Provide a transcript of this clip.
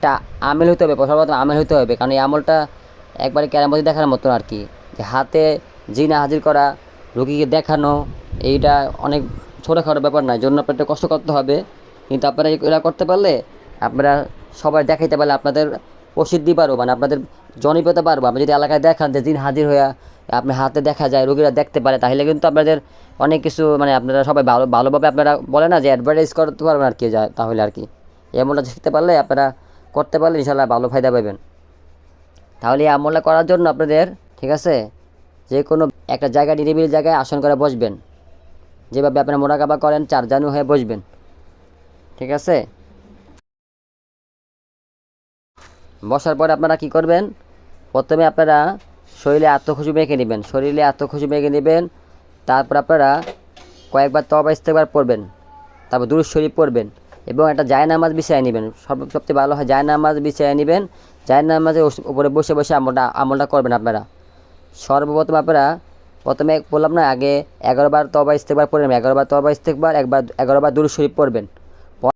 একটা আমেল হতে হবে সর্বপ্রথম আমেল হতে হবে। কারণ এই আমলটা একবারে ক্যারামতি দেখার মতন আর কি যে হাতে জিনা হাজির করা, রুগীকে দেখানো, এইটা অনেক ছোটোখাটো ব্যাপার নয়। জন্য আপনার কষ্ট করতে হবে। কিন্তু আপনারা এগুলা করতে পারলে আপনারা সবাই দেখাইতে পারলে আপনাদের প্রসিদ্ধি পারব মানে আপনাদের জনপ্রিয়তা পারব আপনি যদি এলাকায় দেখান যে দিন হাজির হয়ে আপনি হাতে দেখা যায়, রোগীরা দেখতে পারে, তাহলে কিন্তু আপনাদের অনেক কিছু মানে আপনারা সবাই ভালো, ভালোভাবে আপনারা বলে না যে অ্যাডভার্টাইজ করতে পারবেন আর কি তাহলে আর কি। এমনটা শিখতে পারলে আপনারা করতে পারলে ইনশাল্লাহ ভালো ফায়দা পাবেন। তাহলে এই আমলটা করার জন্য আপনাদের, ঠিক আছে, যে কোনো একটা জায়গায় নিরিবিলি জায়গায় আসন করে বসবেন। যেভাবে আপনারা মোরাকাবা করেন, চারজানু হয়ে বসবেন। ঠিক আছে? বসার পরে আপনারা কি করবেন? প্রথমে আপনারা শরীরে আত্মখুশি মেখে নেবেন। শরীরে আত্মখুশি মেখে নেবেন। তারপর আপনারা কয়েকবার তবা ইস্তেকবার পড়বেন। তারপর দূর শরীফ পড়বেন। এবং একটা জায়নামাজ বিছায় নেবেন। সব, সবচেয়ে ভালো হয় জায়নামাজ বিছায় নেবেন। জায়নামাজের উপরে বসে বসে আমলটা আমলটা করবেন আপনারা। সর্বপ্রথম আপনারা প্রথমে বললাম না, আগে এগারোবার তবা ইস্তেকবার পড়বেন এগারোবার তবা ইস্তেকবার একবার এগারোবার বার দুরুদ শরীফ পড়বেন।